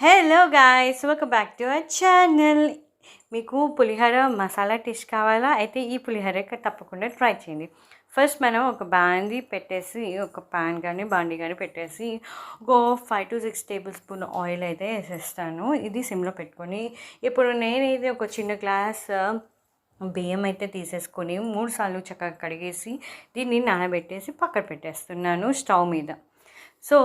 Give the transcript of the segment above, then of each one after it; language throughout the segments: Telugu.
Hello guys welcome back to our channel మీకు పులిహోర మసాలా డిష్ కావాలా? అయితే ఈ పులిహోర తప్పకుండా ట్రై చేయండి. ఫస్ట్ మనం ఒక బాండి పెట్టేసి ఒక పాన్ కానీ బాండి కానీ పెట్టేసి ఒక five to six tablespoon oil అయితే వేసేస్తాను. ఇది సిమ్లో పెట్టుకొని ఇప్పుడు నేనైతే ఒక చిన్న గ్లాస్ బియ్యం అయితే తీసేసుకొని మూడు సార్లు చక్కగా కడిగేసి దీన్ని నానబెట్టేసి పక్కన పెట్టేస్తున్నాను స్టవ్ మీద. సో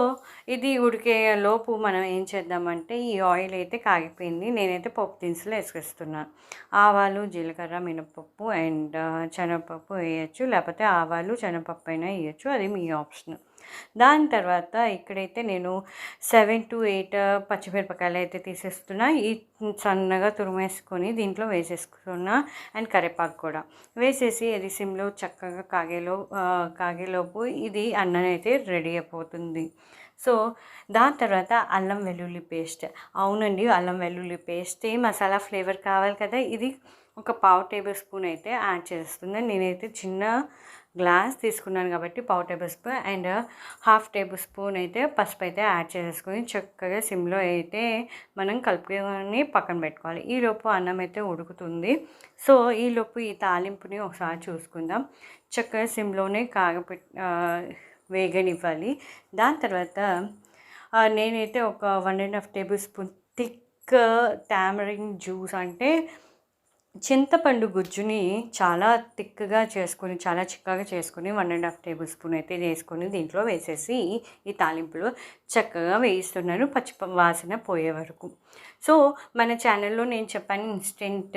ఇది ఉడికే లోపు మనం ఏం చేద్దామంటే ఈ ఆయిల్ అయితే కాగిపోయింది. నేనైతే పప్పు దినుసులు వేసుకొస్తున్నాను ఆవాలు జీలకర్ర మినపప్పు అండ్ శనగపప్పు వేయచ్చు. లేకపోతే ఆవాలు శనగపప్పు అయినా వేయచ్చు. అది మీ ఆప్షన్. దాని తర్వాత ఇక్కడైతే నేను సెవెన్ టు ఎయిట్ పచ్చిమిరపకాయలు అయితే తీసేస్తున్నా. ఈ సన్నగా తురిమేసుకొని దీంట్లో వేసేసుకున్నా. అండ్ కరివేపాకు కూడా వేసేసి అది సిమ్లో చక్కగా కాగేలో కాగేలోపు ఇది అన్నం అయితే రెడీ అయిపోతుంది. సో దాని తర్వాత అల్లం వెల్లుల్లి పేస్ట్. అవునండి అల్లం వెల్లుల్లి పేస్ట్ మసాలా ఫ్లేవర్ కావాలి కదా. ఇది ఒక పావు టేబుల్ స్పూన్ అయితే యాడ్ చేస్తుంది. నేనైతే చిన్న గ్లాస్ తీసుకున్నాను కాబట్టి పావు tablespoon and half tablespoon అయితే పసుపు అయితే యాడ్ చేసుకొని చక్కగా సిమ్లో అయితే మనం కలుపుకొని పక్కన పెట్టుకోవాలి. ఈలోపు అన్నం అయితే ఉడుకుతుంది. సో ఈలోపు ఈ తాలింపుని ఒకసారి చూసుకుందాం. చక్కగా సిమ్లోనే కాగపెట్ వేగనివ్వాలి. దాని తర్వాత నేనైతే ఒక one and half tablespoon thick tamarind juice అంటే చింతపండు గుజ్జుని చాలా థిక్గా చేసుకొని చాలా చిక్కగా చేసుకొని one and half tablespoon అయితే వేసుకొని దీంట్లో వేసేసి ఈ తాలింపులో చక్కగా వేయిస్తున్నాను పచ్చి వాసన పోయే వరకు. సో మన ఛానల్లో నేను చెప్పాను ఇన్స్టెంట్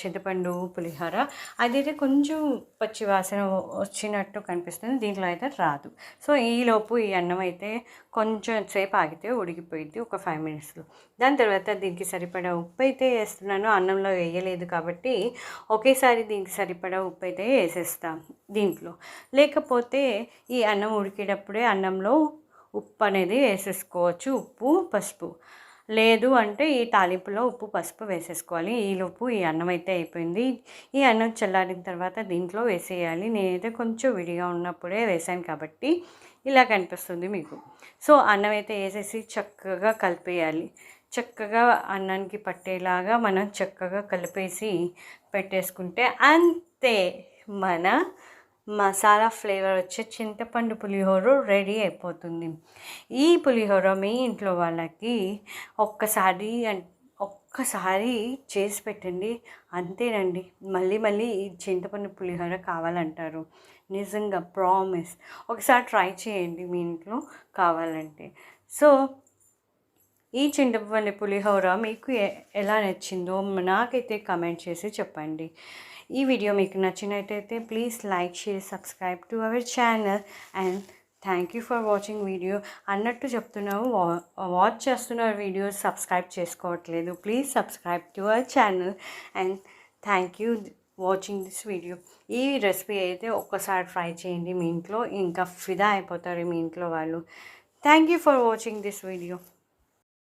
చింతపండు పులిహోర. అదైతే కొంచెం పచ్చి వాసన వచ్చినట్టు కనిపిస్తుంది దీంట్లో అయితే రాదు. సో ఈలోపు ఈ అన్నం అయితే కొంచెం సేపు ఆగితే ఉడికిపోయింది ఒక ఫైవ్ మినిట్స్లో దాని తర్వాత దీనికి సరిపడా ఉప్పు అయితే వేస్తున్నాను అన్నంలో వేయలేదు కాబట్టి కాబట్టి ఒకేసారి దీనికి సరిపడా ఉప్పు అయితే వేసేస్తాం దీంట్లో. లేకపోతే ఈ అన్నం ఉడికేటప్పుడే అన్నంలో ఉప్పు అనేది వేసేసుకోవచ్చు. ఉప్పు పసుపు. లేదు అంటే ఈ తాలింపులో ఉప్పు పసుపు వేసేసుకోవాలి. ఈలోపు ఈ అన్నం అయితే అయిపోయింది. ఈ అన్నం చల్లారిన తర్వాత దీంట్లో వేసేయాలి. నేనైతే కొంచెం విడిగా ఉన్నప్పుడే వేసాను కాబట్టి ఇలా కనిపిస్తుంది మీకు. సో అన్నం అయితే వేసేసి చక్కగా కలిపేయాలి. చక్కగా అన్నానికి పట్టేలాగా మనం చక్కగా కలిపేసి పెట్టేసుకుంటే అంతే మన మసాలా ఫ్లేవర్ వచ్చే చింతపండు పులిహోర రెడీ అయిపోతుంది. ఈ పులిహోర మీ ఇంట్లో వాళ్ళకి ఒక్కసారి ఒక్కసారి చేసి పెట్టండి. అంతేనండి. మళ్ళీ మళ్ళీ ఈ చింతపండు పులిహోర కావాలంటారు. నిజంగా ప్రామిస్. ఒకసారి ట్రై చేయండి మీ ఇంట్లో కావాలంటే. సో ఈ చింతపల్లి పులిహోర మీకు ఎలా నచ్చిందో నాకైతే కమెంట్ చేసి చెప్పండి. ఈ వీడియో మీకు నచ్చినట్టయితే please like share subscribe to our channel and thank you for watching video. అన్నట్టు చెప్తున్నావు వాచ్ చేస్తున్నారు వీడియో సబ్స్క్రైబ్ చేసుకోవట్లేదు please subscribe to our channel and thank you watching this video. ఈ రెసిపీ అయితే ఒక్కసారి ట్రై చేయండి మీ ఇంట్లో ఇంకా ఫిదా అయిపోతారు మీ ఇంట్లో వాళ్ళు. Thank you for watching this video.